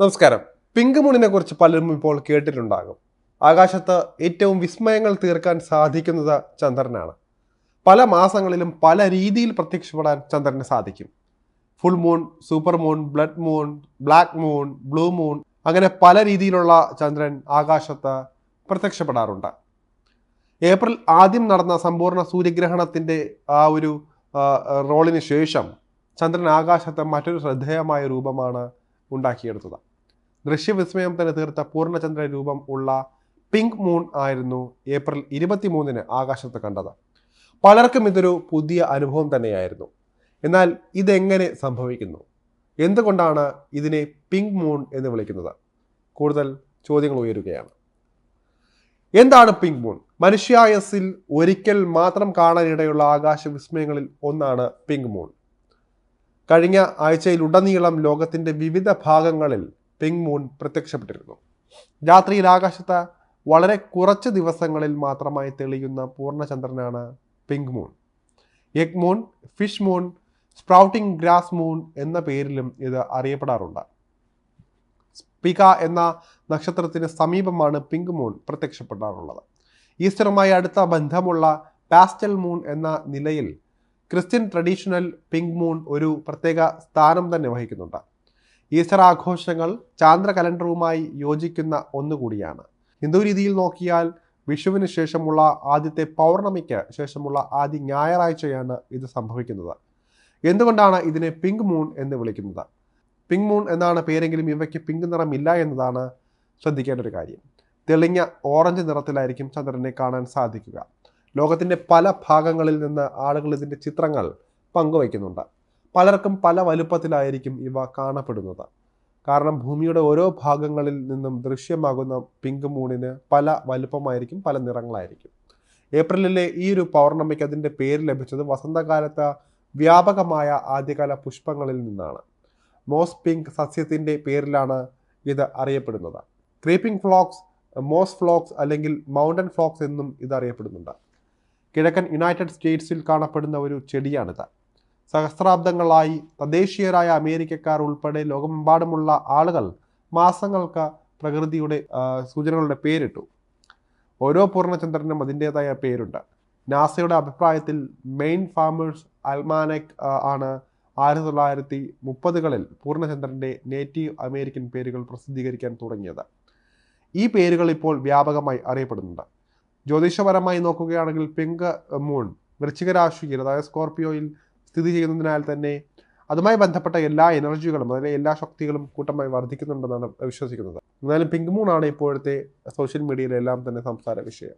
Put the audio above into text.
നമസ്കാരം. പിങ്ക് മൂണിനെ കുറിച്ച് പലരും ഇപ്പോൾ കേട്ടിട്ടുണ്ടാകും. ആകാശത്ത് ഏറ്റവും വിസ്മയങ്ങൾ തീർക്കാൻ സാധിക്കുന്നത് ചന്ദ്രനാണ്. പല മാസങ്ങളിലും പല രീതിയിൽ പ്രത്യക്ഷപ്പെടാൻ ചന്ദ്രന് സാധിക്കും. Full moon super moon blood moon black moon blue moon അങ്ങനെ പല രീതിയിലുള്ള ചന്ദ്രൻ ആകാശത്ത് പ്രത്യക്ഷപ്പെടാറുണ്ട്. ഏപ്രിൽ ആദ്യം നടന്ന സമ്പൂർണ സൂര്യഗ്രഹണത്തിന്റെ ആ ഒരു റോളിന് ശേഷം ചന്ദ്രൻ ആകാശത്തെ മറ്റൊരു ശ്രദ്ധേയമായ രൂപമാണ് ഉണ്ടാക്കിയെടുത്തത്. ദൃശ്യവിസ്മയം തന്നെ തീർത്ത പൂർണചന്ദ്ര രൂപം ഉള്ള പിങ്ക് മൂൺ ആയിരുന്നു ഏപ്രിൽ ഇരുപത്തിമൂന്നിന് ആകാശത്ത് കണ്ടത്. പലർക്കും ഇതൊരു പുതിയ അനുഭവം തന്നെയായിരുന്നു. എന്നാൽ ഇതെങ്ങനെ സംഭവിക്കുന്നു? എന്തുകൊണ്ടാണ് ഇതിനെ പിങ്ക് മൂൺ എന്ന് വിളിക്കുന്നത്? കൂടുതൽ ചോദ്യങ്ങൾ ഉയരുകയാണ്. എന്താണ് പിങ്ക് മൂൺ? മനുഷ്യായസിൽ ഒരിക്കൽ മാത്രം കാണാനിടയുള്ള ആകാശ വിസ്മയങ്ങളിൽ ഒന്നാണ് പിങ്ക് മൂൺ. കഴിഞ്ഞ ആഴ്ചയിൽ ഉടനീളം ലോകത്തിന്റെ വിവിധ ഭാഗങ്ങളിൽ പിങ്ക് മൂൺ പ്രത്യക്ഷപ്പെട്ടിരുന്നു. രാത്രിയിൽ ആകാശത്ത് വളരെ കുറച്ച് ദിവസങ്ങളിൽ മാത്രമായി തെളിയുന്ന പൂർണചന്ദ്രനാണ് pink moon egg moon fish moon sprouting grass moon എന്ന പേരിലും ഇത് അറിയപ്പെടാറുണ്ട്. സ്പിക എന്ന നക്ഷത്രത്തിന് സമീപമാണ് പിങ്ക് മൂൺ പ്രത്യക്ഷപ്പെടാറുള്ളത്. ഈസ്റ്ററുമായി അടുത്ത ബന്ധമുള്ള പാസ്റ്റൽ മൂൺ എന്ന നിലയിൽ ക്രിസ്ത്യൻ ട്രഡീഷണൽ പിങ്ക് മൂൺ ഒരു പ്രത്യേക സ്ഥാനം തന്നെ വഹിക്കുന്നുണ്ട്. ഈസ്റ്റർ ആഘോഷങ്ങൾ ചാന്ദ്ര കലണ്ടറുമായി യോജിക്കുന്ന ഒന്നുകൂടിയാണ്. ഹിന്ദു രീതിയിൽ നോക്കിയാൽ വിഷുവിന് ശേഷമുള്ള ആദ്യത്തെ പൗർണമിക്ക് ശേഷമുള്ള ആദ്യ ഞായറാഴ്ചയാണ് ഇത് സംഭവിക്കുന്നത്. എന്തുകൊണ്ടാണ് ഇതിനെ പിങ്ക് മൂൺ എന്ന് വിളിക്കുന്നത്? പിങ്ക് മൂൺ എന്നാണ് പേരെങ്കിലും ഇവയ്ക്ക് പിങ്ക് നിറമില്ല എന്നതാണ് ശ്രദ്ധിക്കേണ്ട ഒരു കാര്യം. തെളിഞ്ഞ ഓറഞ്ച് നിറത്തിലായിരിക്കും ചന്ദ്രനെ കാണാൻ സാധിക്കുക. ലോകത്തിന്റെ പല ഭാഗങ്ങളിൽ നിന്ന് ആളുകൾ ഇതിന്റെ ചിത്രങ്ങൾ പങ്കുവയ്ക്കുന്നുണ്ട്. പലർക്കും പല വലുപ്പത്തിലായിരിക്കും ഇവ കാണപ്പെടുന്നത്. കാരണം ഭൂമിയുടെ ഓരോ ഭാഗങ്ങളിൽ നിന്നും ദൃശ്യമാകുന്ന പിങ്ക് മൂണിന് പല വലുപ്പമായിരിക്കും പല നിറങ്ങളായിരിക്കും. ഏപ്രിലിലെ ഈ ഒരു പൗർണമിക്ക് അതിന്റെ പേര് ലഭിച്ചത് വസന്തകാലത്ത് വ്യാപകമായ ആദ്യകാല പുഷ്പങ്ങളിൽ നിന്നാണ്. മോസ് പിങ്ക് സസ്യത്തിന്റെ പേരിലാണ് ഇത് അറിയപ്പെടുന്നത്. ക്രീപ്പിംഗ് ഫ്ലോക്സ് മോസ് ഫ്ലോക്സ് അല്ലെങ്കിൽ മൗണ്ടൻ ഫ്ലോക്സ് എന്നും ഇത് അറിയപ്പെടുന്നുണ്ട്. കിഴക്കൻ യുണൈറ്റഡ് സ്റ്റേറ്റ്സിൽ കാണപ്പെടുന്ന ഒരു ചെടിയാണിത്. സഹസ്രാബ്ദങ്ങളായി തദ്ദേശീയരായ അമേരിക്കക്കാർ ഉൾപ്പെടെ ലോകമെമ്പാടുമുള്ള ആളുകൾ മാസങ്ങൾക്ക് പ്രകൃതിയുടെ സൂചനകളുടെ പേരിട്ടു. ഓരോ പൂർണചന്ദ്രനും അതിന്റെതായ പേരുണ്ട്. നാസയുടെ അഭിപ്രായത്തിൽ മെയിൻ ഫാമേഴ്സ് അൽമാനക് ആണ് ആയിരത്തി തൊള്ളായിരത്തി മുപ്പതുകളിൽ പൂർണചന്ദ്രന്റെ നേറ്റീവ് അമേരിക്കൻ പേരുകൾ പ്രസിദ്ധീകരിക്കാൻ തുടങ്ങിയത്. ഈ പേരുകൾ ഇപ്പോൾ വ്യാപകമായി അറിയപ്പെടുന്നുണ്ട്. ജ്യോതിഷപരമായി നോക്കുകയാണെങ്കിൽ പിങ്ക് മൂൺ വൃശ്ചിക രാശിയിൽ അതായത് സ്കോർപിയോയിൽ സ്ഥിതി ചെയ്യുന്നതിനാൽ തന്നെ അതുമായി ബന്ധപ്പെട്ട എല്ലാ എനർജികളും അതിലെ എല്ലാ ശക്തികളും കൂട്ടമായി വർദ്ധിക്കുന്നുണ്ടെന്നാണ് വിശ്വസിക്കുന്നത്. എന്നാലും പിങ്ക് മൂൺ ആണ് ഇപ്പോഴത്തെ സോഷ്യൽ മീഡിയയിലെല്ലാം തന്നെ സംസാര വിഷയം.